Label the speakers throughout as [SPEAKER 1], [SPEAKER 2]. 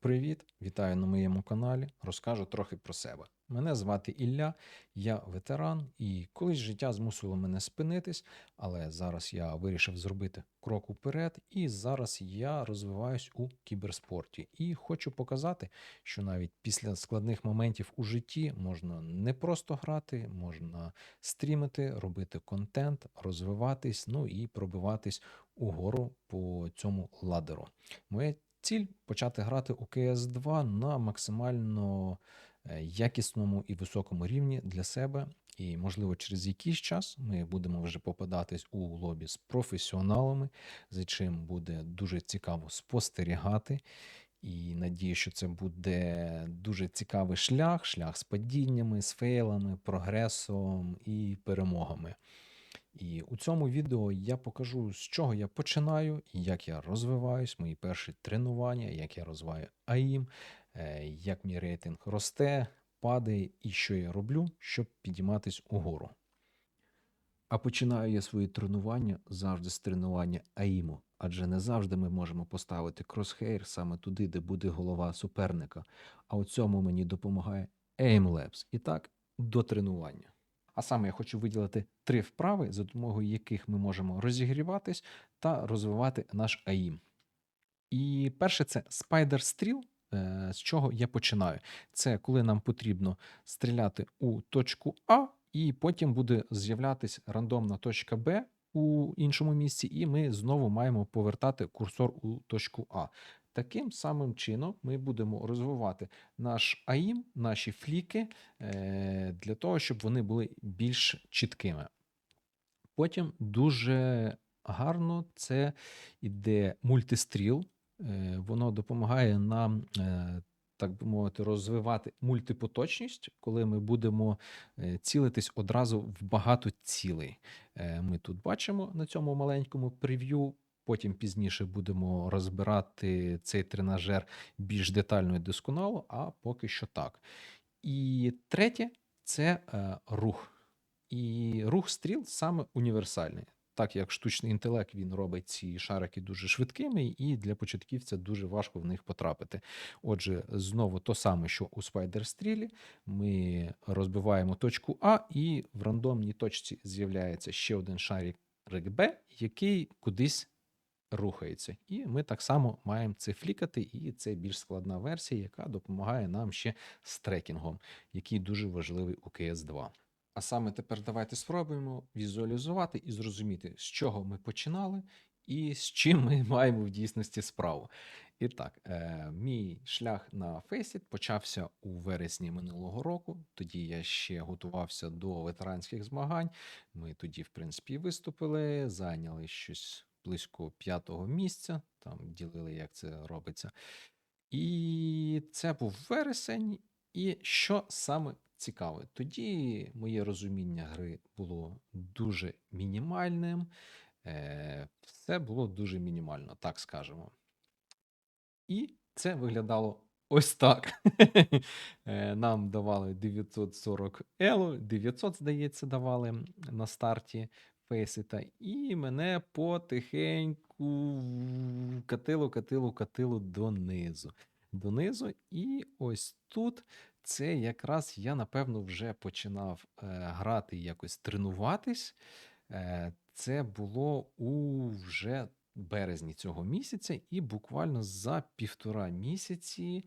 [SPEAKER 1] Привіт, вітаю на моєму каналі. Розкажу трохи про себе. Мене звати Ілля, я ветеран, і колись життя змусило мене спинитись, але зараз я вирішив зробити крок уперед, і зараз я розвиваюсь у кіберспорті. І хочу показати, що навіть після складних моментів у житті можна не просто грати, можна стрімити, робити контент, розвиватись, ну і пробиватись угору по цьому ладеру. Моя Ціль почати грати у cs 2 на максимально е, якісному і високому рівні для себе. І, можливо, через якийсь час ми будемо вже попадатись у лобі з професіоналами, за чим буде дуже цікаво спостерігати. І надію, що це буде дуже цікавий шлях, шлях з падіннями, з фейлами, прогресом і перемогами. І у цьому відео я покажу, з чого я починаю, як я розвиваюсь, мої перші тренування, як я розвиваю АІМ, е, як мій рейтинг росте, падає і що я роблю, щоб підійматись угору. А починаю я свої тренування завжди з тренування АІМу, адже не завжди ми можемо поставити кросхейр саме туди, де буде голова суперника. А у цьому мені допомагає AimLabs. І так, до тренування. А саме я хочу виділити три вправи, за допомогою яких ми можемо розігріватись та розвивати наш АІМ. І перше це Spider Sтріл. Е, З чого я починаю? Це коли нам потрібно стріляти у точку А, і потім буде з'являтися рандомна точка Б у іншому місці, і ми знову маємо повертати курсор у точку А. Таким самим чином ми будемо розвивати наш АІМ, наші фліки е, для того, щоб вони були більш чіткими. Потім дуже гарно це іде мультистріл. Е, Воно допомагає нам, е, так би мовити, розвивати мультипоточність, коли ми будемо цілитись одразу в багато цілей. Ми тут бачимо на цьому маленькому прев'ю. Потім пізніше будемо розбирати цей тренажер більш детально і досконало, а поки що так. І третє це е, рух. І рух стріл саме універсальний. Так як штучний інтелект він робить ці шарики дуже швидкими, і для початківця дуже важко в них потрапити. Отже, знову то саме, що у спайдер-стрілі, ми розбиваємо точку А, і в рандомній точці з'являється ще один шарик Б, який кудись рухається. І ми так само маємо це флікати, і це більш складна версія, яка допомагає нам ще з трекінгом, який дуже важливий у cs 2 А саме тепер давайте спробуємо візуалізувати і зрозуміти, з чого ми починали і з чим ми маємо в дійсності справу. І так, е, мій шлях на Faceit почався у вересні минулого року. Тоді я ще готувався до ветеранських змагань. Ми тоді, в принципі, виступили, зайняли щось близько п'ятого місця, там ділили, як це робиться. І це був вересень. І що саме цікаве, тоді моє розуміння гри було дуже мінімальним. Е, Все було дуже мінімально, так скажемо. І це виглядало ось так. Е, Нам давали 940 ело, 900, здається, давали на старті Фейсита, і мене потихеньку катило, катило, катило донизу. Донизу. І ось тут це якраз я, напевно, вже починав е, грати, якось тренуватись. Е, Це було у вже березні цього місяця, і буквально за півтора місяці,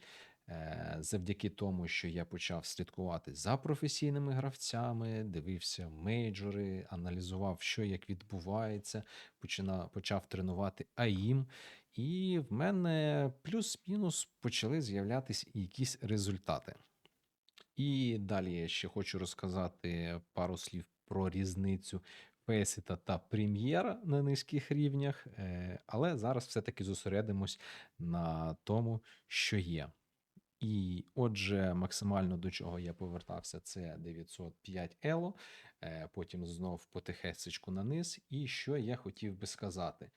[SPEAKER 1] завдяки тому, що я почав слідкувати за професійними гравцями, дивився мейджори, аналізував, що як відбувається, почина, почав тренувати АІМ. І в мене плюс-мінус почали з'являтися якісь результати. І далі я ще хочу розказати пару слів про різницю Фейсита та Прем'єра на низьких рівнях, е, але зараз все-таки зосередимось на тому, що є. І отже, максимально до чого я повертався, це 905 Ело, потім знов потихесечку на низ. І що я хотів би сказати.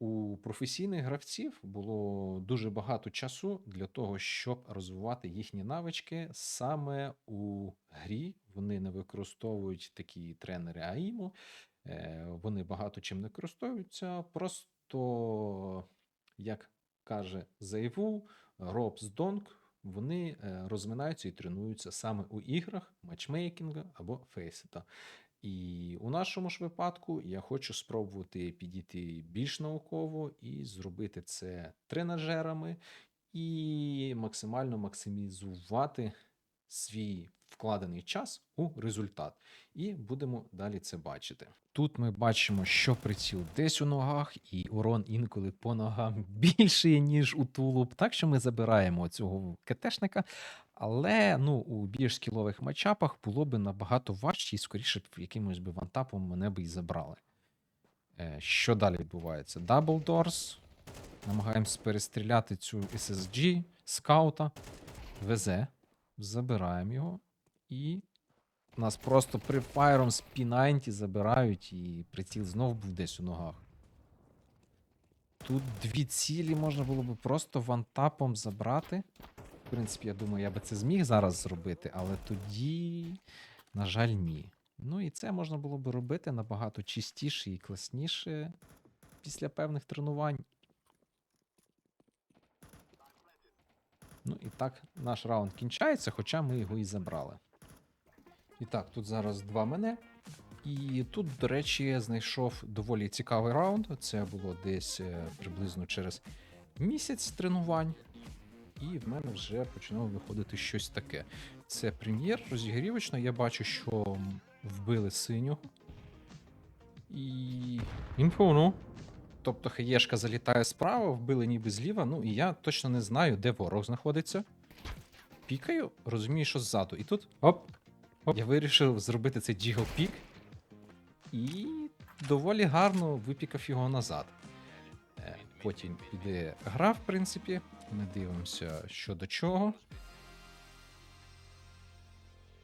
[SPEAKER 1] У професійних гравців було дуже багато часу для того, щоб розвивати їхні навички саме у грі. Вони не використовують такі тренери АІМу, е, вони багато чим не користуються. Просто, як каже Зайву, Робс Донг, вони е, розминаються і тренуються саме у іграх, матчмейкінга або фейсета. І у нашому ж випадку я хочу спробувати підійти більш науково і зробити це тренажерами і максимально максимізувати свій вкладений час у результат. І будемо далі це бачити. Тут ми бачимо, що приціл десь у ногах, і урон інколи по ногам більший, ніж у тулуб. Так що ми забираємо цього КТшника. Але ну, у більш скілових матчапах було б набагато важче і скоріше б якимось би вантапом мене би і забрали. Е, що далі відбувається? Double Doors. Намагаємось перестріляти цю SSG, скаута. Везе. Забираємо його. І нас просто прифайром з P90 забирають, і приціл знов був десь у ногах. Тут дві цілі можна було б просто вантапом забрати. В принципі, я думаю, я би це зміг зараз зробити, але тоді, на жаль, ні. Ну і це можна було б робити набагато чистіше і класніше після певних тренувань. Ну і так, наш раунд кінчається, хоча ми його і забрали. І так, тут зараз два мене. І тут, до речі, знайшов доволі цікавий раунд. Це було десь е, приблизно через місяць тренувань. І в мене вже починало виходити щось таке. Це прем'єр розігрівочно. Я бачу, що вбили синю. І. Інфо, ну. Тобто хаєшка залітає справа, вбили ніби зліва. Ну і я точно не знаю, де ворог знаходиться. Пікаю, розумію, що ззаду. І тут. Оп! Я вирішив зробити цей джігл пік. І доволі гарно випікав його назад. Е, Потім іде гра, в принципі. Ми дивимося, що до чого.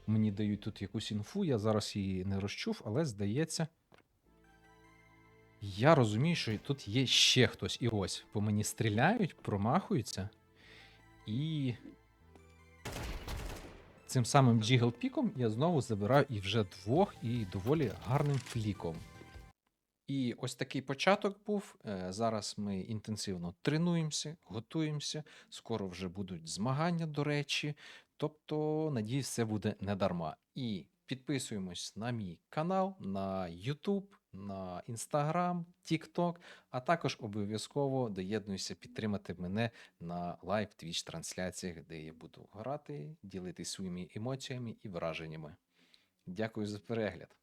[SPEAKER 1] Мені дають тут якусь інфу, я зараз її не розчув, але здається. Я розумію, що тут є ще хтось. І ось по мені стріляють, промахуються. І цим самим джігл піком я знову забираю і вже двох, і доволі гарним фліком. І ось такий початок був. Е, Зараз ми інтенсивно тренуємося, готуємося. Скоро вже будуть змагання, до речі. Тобто, надіюсь, це буде не дарма. І підписуємось на мій канал, на YouTube, на Instagram, TikTok, а також обов'язково доєднуйся підтримати мене на лайв Twitch трансляціях, де я буду грати, ділитись своїми емоціями і враженнями. Дякую за перегляд.